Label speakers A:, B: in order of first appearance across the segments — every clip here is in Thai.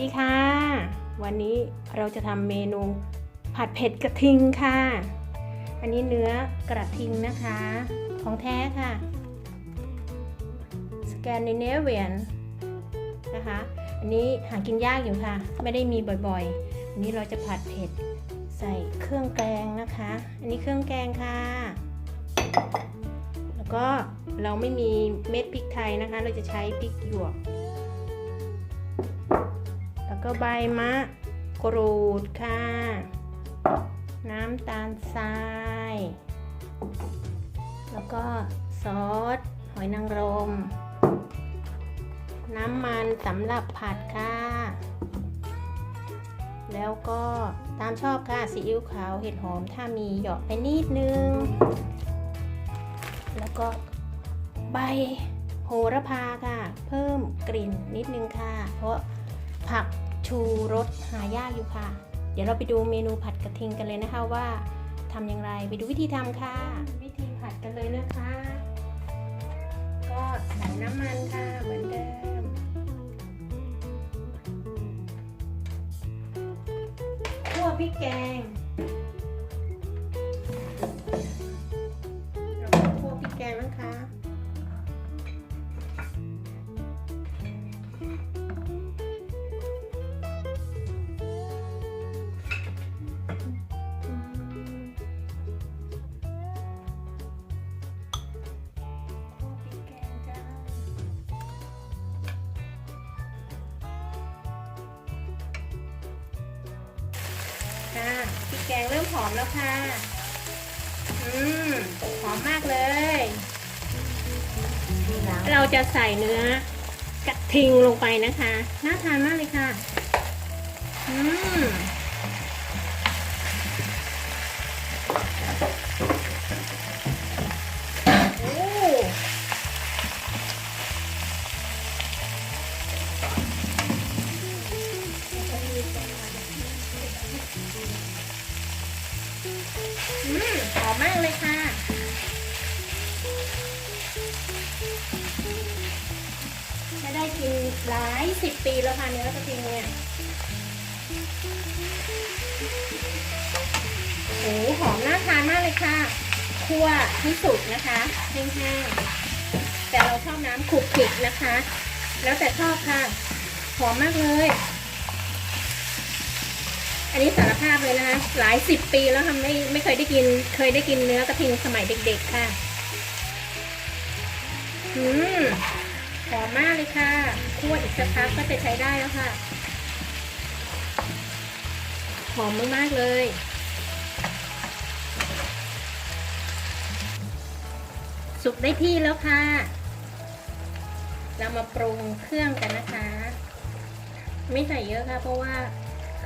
A: ดีค่ะ วันนี้เราจะทำเมนูผัดเผ็ดกระทิงค่ะ อันนี้เนื้อกระทิงนะคะ ของแท้ค่ะ สแกนดิเนเวียนนะคะ อันนี้หากินยากอยู่ค่ะ ไม่ได้มีบ่อยๆ อันนี้เราจะผัดเผ็ดใส่เครื่องแกงนะคะ อันนี้เครื่องแกงค่ะ แล้วก็เราไม่มีเม็ดพริกไทยนะคะ เราจะใช้พริกหยวก ก็ใบมะกรูดค่ะ น้ำตาลทราย แล้วก็ซอส หอยนางรม น้ำมันสำหรับผัดค่ะ แล้วก็ตามชอบค่ะซีอิ๊วขาวเห็ดหอมถ้ามีหยอกไปนิดนึง แล้วก็ใบโหระพาค่ะ เพิ่มกลิ่นนิดนึงค่ะ เพราะผัก ชูรสหายากอยู่ค่ะ เดี๋ยวเราไปดูเมนูผัดกระทิงกันเลยนะคะว่าทำอย่างไรไปดูวิธีทำค่ะ วิธีผัดกันเลยนะคะ ก็ใส่น้ำมันค่ะเหมือนเดิมคั่วพริกแกงเราคั่วพริกแกงนะคะ ค่ะพริกแกงเริ่มหอมแล้วค่ะ อืมหอมมากเลย เราจะใส่เนื้อกระทิงลงไปนะคะ น่าทานมากเลยค่ะ อืม อืมหอมมากเลยค่ะ ไม่ได้กินหลายสิบปีแล้วค่ะเนื้อกระทิงเนี่ยโอ้หอมน่าทานมากเลยค่ะคั่วให้สุกนะคะแห้งๆแต่เราชอบน้ำขลุกขลิกนะคะ แล้วแต่ชอบค่ะ หอมมากเลย อันนี้สารภาพเลยนะคะ หลายสิบปีแล้วค่ะไม่ไม่เคยได้กิน เคยได้กินเนื้อกระทิงสมัยเด็กๆค่ะอืมหอมมากเลยค่ะคั่วอีกสักพักก็จะใช้ได้แล้วค่ะ หอมมากๆเลยสุกได้ที่แล้วค่ะ เรามาปรุงเครื่องกันนะคะ ไม่ใส่เยอะค่ะ เพราะว่า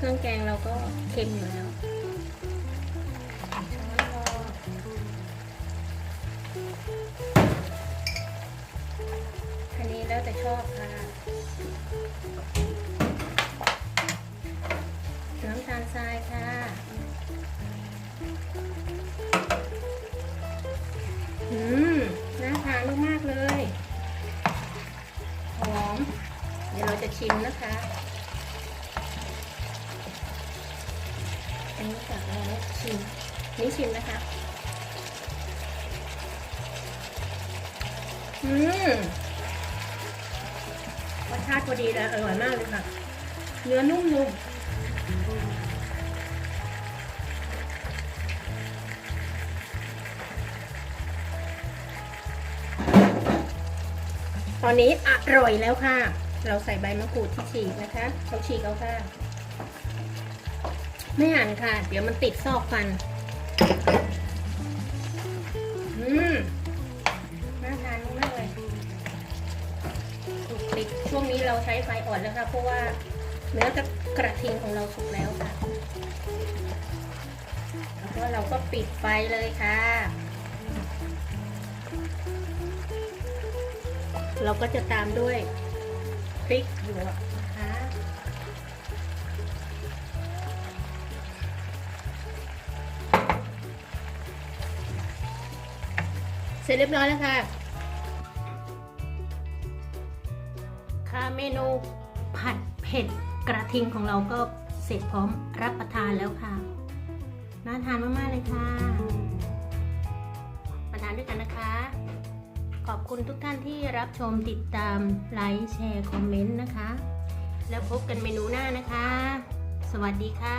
A: เครื่องแกงเราก็เค็มอยู่แล้วอันนี้แล้วแต่ชอบค่ะน้ำตาลทรายค่ะอืมน่าทานมากๆเลย หอม เดี๋ยวเราจะชิมนะคะ นี้ชิมนี่ชิมนะคะ อืมรสชาติพอดีแล้วอร่อยมากเลยค่ะ เนื้อนุ่มๆตอนนี้อร่อยแล้วค่ะ เราใส่ใบมะกรูดที่ฉีกนะคะเราฉีกเอาค่ะ ไม่หั่นค่ะ เดี๋ยวมันติดซอกฟัน อืมน่าทานมากเลยติดช่วงนี้เราใช้ไฟอ่อนแล้วค่ะ เพราะว่าเนื้อกระกระทิงของเราสุกแล้วค่ะ แล้วก็เราก็ปิดไฟเลยค่ะ เราก็จะตามด้วยพริกหยวก สร็จเรียบร้อยแล้วค่ะ ค่ะเมนูผัดเผ็ดกระทิงของเราก็เสร็จพร้อมรับประทานแล้วค่ะ น่าทานมาก ๆ เลยค่ะมาทานด้วยกันนะคะ ขอบคุณทุกท่านที่รับชมติดตามไลค์แชร์คอมเมนต์นะคะ แล้วพบกันเมนูหน้านะคะ สวัสดีค่ะ